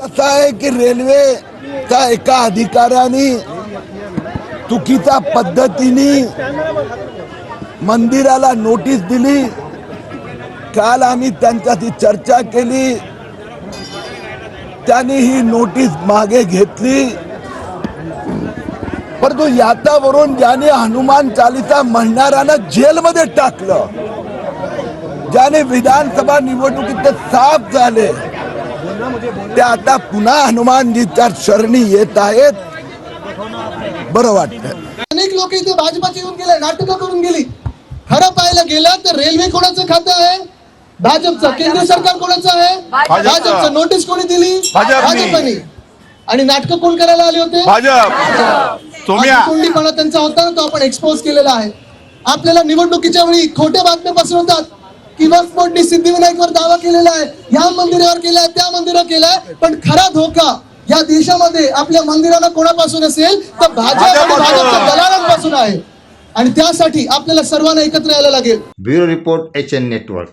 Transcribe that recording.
कसं आहे की रेल्वेच्या एका अधिकाऱ्याने चुकीच्या पद्धतीने मंदिराला नोटीस दिली. काल आम्ही त्यांच्याशी चर्चा केली. त्यांनी ही नोटीस मागे घेतली. परंतु याच्यावरून ज्याने हनुमान चालिसा म्हणणाऱ्याला जेलमध्ये टाकलं ज्याने विधानसभा निवडणुकीत साफ झाले. ते आता पुन्हा हनुमानजीच्या शरणी येत आहेत. बरं वाटतं अनेक लोक इथे भाजपाचे येऊन गेले नाटकं करून गेली. खरं पाहायला गेलं तर रेल्वे कोणाचं खातं आहे? भाजपचं. केंद्र सरकार कोणाचं आहे? भाजपचं. नोटीस कोणी दिली? भाजपनी. आणि नाटकं कोण करायला आले होते? भाजप. त्यांचा होता ना तो आपण एक्सपोज केलेला आहे. आपल्याला निवडणुकीच्या वेळी खोट्या बातम्या पसरवतात. की वक्फ बोर्डनी सिद्धिविनायकवर दावा केलेला आहे. या मंदिरावर केलाय त्या मंदिरावर केलाय. पण खरा धोका या देशामध्ये आपल्या मंदिराला कोणापासून असेल? तर भाजप आणि. भाजपच्या दलालांपासून आहे. आणि त्यासाठी आपल्याला सर्वांना एकत्र यायला लागेल. Bureau report H N network.